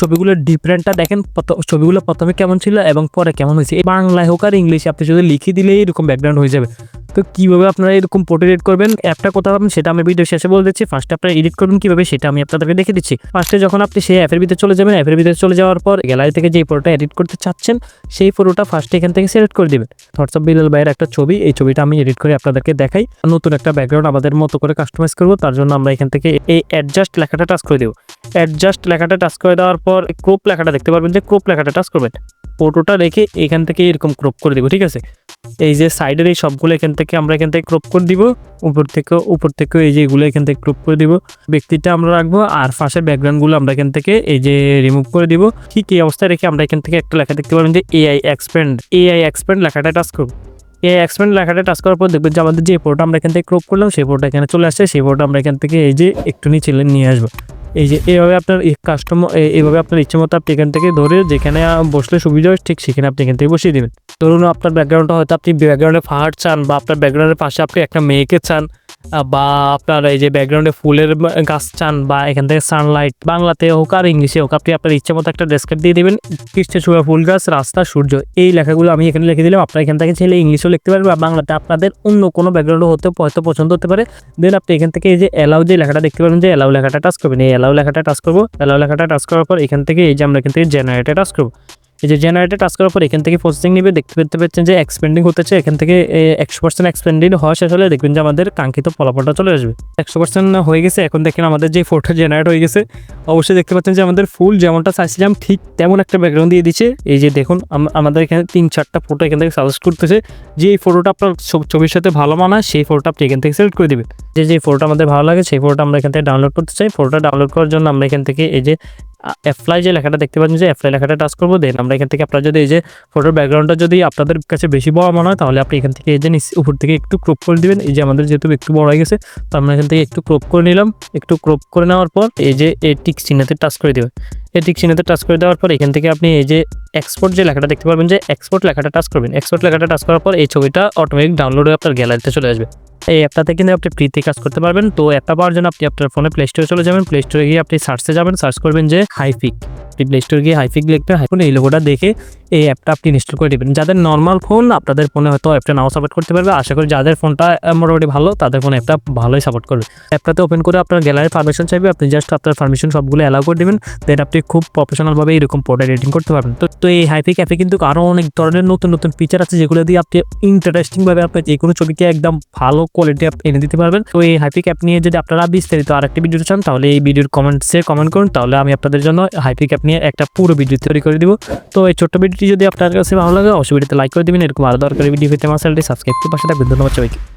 ছবিগুলোর ডিফারেন্টটা দেখেন ছবিগুলো প্রথমে কেমন ছিল এবং পরে কেমন হয়েছে। এই বাংলায় হোক আর ইংলিশে আপনি যদি লিখে দিলে এরকম ব্যাকগ্রাউন্ড হয়ে যাবে। তো কীভাবে আপনারা এরকম পোর্ট্রেট করবেন? অ্যাপটা কোথাও পাবেন সেটা আমি ভিডিও শেষে বলে দিচ্ছি। ফার্স্টে আপনারা এডিট করবেন কীভাবে সেটা আমি আপনাদেরকে দেখে দিচ্ছি। ফার্স্টে যখন আপনি সেই অ্যাপের ভিতরে চলে যাবেন অ্যাপের ভিতরে চলে যাওয়ার পর গ্যালারি থেকে যে ফটোটা এডিট করতে চাচ্ছেন, সেই ফটোটা ফার্স্টে এখান থেকে সিলেক্ট করে দেবেন। হোয়াটসঅ্যাপ বিলাল ভাইয়ের একটা ছবি, এই ছবিটা আমি এডিট করে আপনাদেরকে দেখাই। নতুন একটা ব্যাকগ্রাউন্ড আমাদের মতো করে কাস্টমাইজ করব, তার জন্য আমরা এখান থেকে এই অ্যাডজাস্ট লেখাটা টাচ করে দেবো। অ্যাডজাস্ট লেখাটা টাচ করে দেওয়ার পর ক্রোপ লেখাটা দেখতে পারবেন যে ক্রোপ লেখাটা টাচ করবেন। ফটোটা রেখে এখান থেকে এরকম ক্রপ করে দেবো, ঠিক আছে? এই যে সাইডের এই সবগুলো এখান থেকে আমরা এখান থেকে ক্রপ করে দিব, উপর থেকে উপর থেকে এই যে এগুলো এখান থেকে ক্রপ করে দিব। ব্যক্তিটা আমরা রাখব আর ফাঁসের ব্যাকগ্রাউন্ডগুলো আমরা এখান থেকে এই যে রিমুভ করে দিব। ঠিক এই অবস্থায় রেখে আমরা এখান থেকে একটা লেখা দেখতে পারবেন যে এআই এক্সপেন্ড এআই এক্সপেন্ড লেখাটা টাচ করব। এই এক্সপ্যান্ড লেখাটা টাচ করার পর দেখবেন যে আমাদের যে ফটোটা আমরা এখান থেকে ক্রপ করলাম, সেই ফটোটা এখানে চলে আসছে। সেই ফটোটা আমরা এখান থেকে এই যে একটু নিচে নিয়ে আসব। এই যে এইভাবে আপনার কাস্টমার এইভাবে আপনার ইচ্ছে মতো আপনি এখান থেকে ধরে যেখানে বসলে সুবিধা হয়, ঠিক সেখানে আপনি এখান থেকে বসিয়ে দেবেন। ধরুন আপনার ব্যাকগ্রাউন্ডটা হয়তো আপনি ব্যাকগ্রাউন্ডে পাহাড় চান বা আপনার ব্যাকগ্রাউন্ডের পাশে আপনি একটা মেয়েকে চান বা আপনার এই যে ব্যাকগ্রাউন্ডে ফুলের গাছ চান বা এখান থেকে সানলাইট বাংলাতে হোক আর ইংলিশে হোক, আপনি আপনার ইচ্ছে মতো একটা ডেসক্রিপ দিয়ে দেবেন। কৃষ্ণ ছুয়া ফুল গাছ, রাস্তা, সূর্য, এই লেখাগুলো আমি এখানে লিখে দিলাম। আপনার এখান থেকে ছেলে ইংলিশও লিখতে পারবেন বা বাংলাতে আপনাদের অন্য কোনো ব্যাকগ্রাউন্ড হতে, হয়তো পছন্দ হতে পারে। দেন আপনি এখান থেকে এই যে অ্যালাউ যে লেখাটা দেখতে পাবেন যে অ্যালাউ লেখাটা টাচ করবেন। এই অ্যালাউ লেখাটা টাচ করব। অ্যালাউ লেখাটা টাচ করার পর এখান থেকে এই যে আমরা এখান থেকে জেনারেটে টাচ করব। এই যে জেনারেটে টাচ করার পর এখান থেকে প্রসেসিং নেবে, দেখতে পেতে পাচ্ছেন যে এক্সপেন্ডিং হতেছে, এখান থেকে একশো পার্সেন্ট এক্সপেন্ডিং হওয়া শেষ হলে দেখবেন যে আমাদের কাঙ্ক্ষিত ফলাফলটা চলে আসবে। একশো পার্সেন্ট হয়ে গেছে, এখন দেখেন আমাদের যে ফটো জেনারেট হয়ে গেছে, অবশ্যই দেখতে পাচ্ছেন যে আমাদের ফুল যেমনটা চাইছিলাম ঠিক তেমন একটা ব্যাকগ্রাউন্ড দিয়ে দিচ্ছে। এই যে দেখুন, আম- আমাদের এখানে তিন চারটা ফটো এখান থেকে সাজেস্ট করতেছে যে এই ফটোটা আপনার ছব- ছবির সাথে ভালো মানায়, সেই ফটোটা আপনি এখান থেকে সিলেক্ট করে দেবেন। যে যে ফটোটা আমাদের ভালো লাগে, সেই ফটোটা আমরা এখান থেকে ডাউনলোড করতে চাই। ফটোটা ডাউনলোড করার জন্য আমরা এখান থেকে এই যে অ্যাপ্লাই যে লেখাটা দেখতে পাচ্ছেন যে অ্যাপ্লাই লেখাটা টাচ করব দেন আমরা এখান থেকে আপনার যদি এই যে ফটোর ব্যাকগ্রাউন্ডটা যদি আপনাদের কাছে বেশি বড় মনে হয়, তাহলে আপনি এখান থেকে এই যে উপর থেকে একটু ক্রপ করে দিবেন। এই যে আমাদের যেহেতু একটু বড় হয়ে গেছে, তো আমরা এখান থেকে একটু ক্রপ করে নিলাম। একটু ক্রপ করে নেওয়ার পর এই যে এই টিক চিহ্নতে টাচ করে দেবেন। এই টিক চিহ্নতে টাচ করে দেওয়ার পর এখান থেকে আপনি এই যে এক্সপোর্ট যে লেখাটা দেখতে পারবেন যে এক্সপোর্ট লেখাটা টাচ করবেন। এক্সপোর্ট লেখাটা টাচ করার পর এই ছবিটা অটোমেটিক ডাউনলোড হয়ে আপনার গ্যালারিতে চলে আসবে। এই অ্যাপটাতে কিন্তু আপনি ফ্রিতে কাজ করতে পারবেন। তো অ্যাপটা পাওয়ার জন্য আপনি আপনার ফোনে প্লে স্টোরে চলে যাবেন। প্লে স্টোরে গিয়ে আপনি সার্চে যাবেন। সার্চ করবেন যে হাইফিক আপনি প্লে স্টোরে গিয়ে হাইফিক লিখবেন হাইফোন এই লোগোটা দেখে এই অ্যাপটা আপনি ইনস্টল করে দেবেন যাদের নর্মাল ফোন আপনাদের ফোনে হয়তো অ্যাপটা নাও সাপোর্ট করতে পারবে। আশা করি যাদের ফোনটা মোটামুটি ভালো, তাদের ফোনে অ্যাপটা ভালোই সাপোর্ট করবে। অ্যাপটাতে ওপেন করে আপনার গ্যালারির পারমিশন চাইবে। আপনি জাস্ট আপনার পারমিশন সবগুলো অ্যালাউ করে দেবেন। দেন আপনি খুব প্রফেশনালভাবে এরকম পোর্ট এডিটিং করতে পারবেন। তো তো এই হাইফিক অ্যাপে কিন্তু আরও অনেক ধরনের নতুন নতুন ফিচার আছে যেগুলো দিয়ে আপনি ইন্টারেস্টিংভাবে আপনি যে কোনো ছবিকে একদম ভালো কোয়ালিটি এনে দিতে পারবেন। তো এই হাইফিক অ্যাপ নিয়ে যদি আপনারা বিস্তারিত আরেকটি ভিডিও চান, তাহলে এই ভিডিওর কমেন্টসে কমেন্ট করুন। তাহলে আমি আপনাদের জন্য হাইফিক অ্যাপ নিয়ে একটা পুরো ভিডিও তৈরি করে দিব। তো এই ছোট্ট ভিডিওটি যদি আপনার কাছে ভালো লাগে, অবশ্যই ভিডিওতে লাইক করে দেবেন। এরকম আরও দরকারি ভিডিও পেতে আমার চ্যানেলটি সাবস্ক্রাইব করে পাশে থাকবেন। ধন্যবাদ সবাইকে।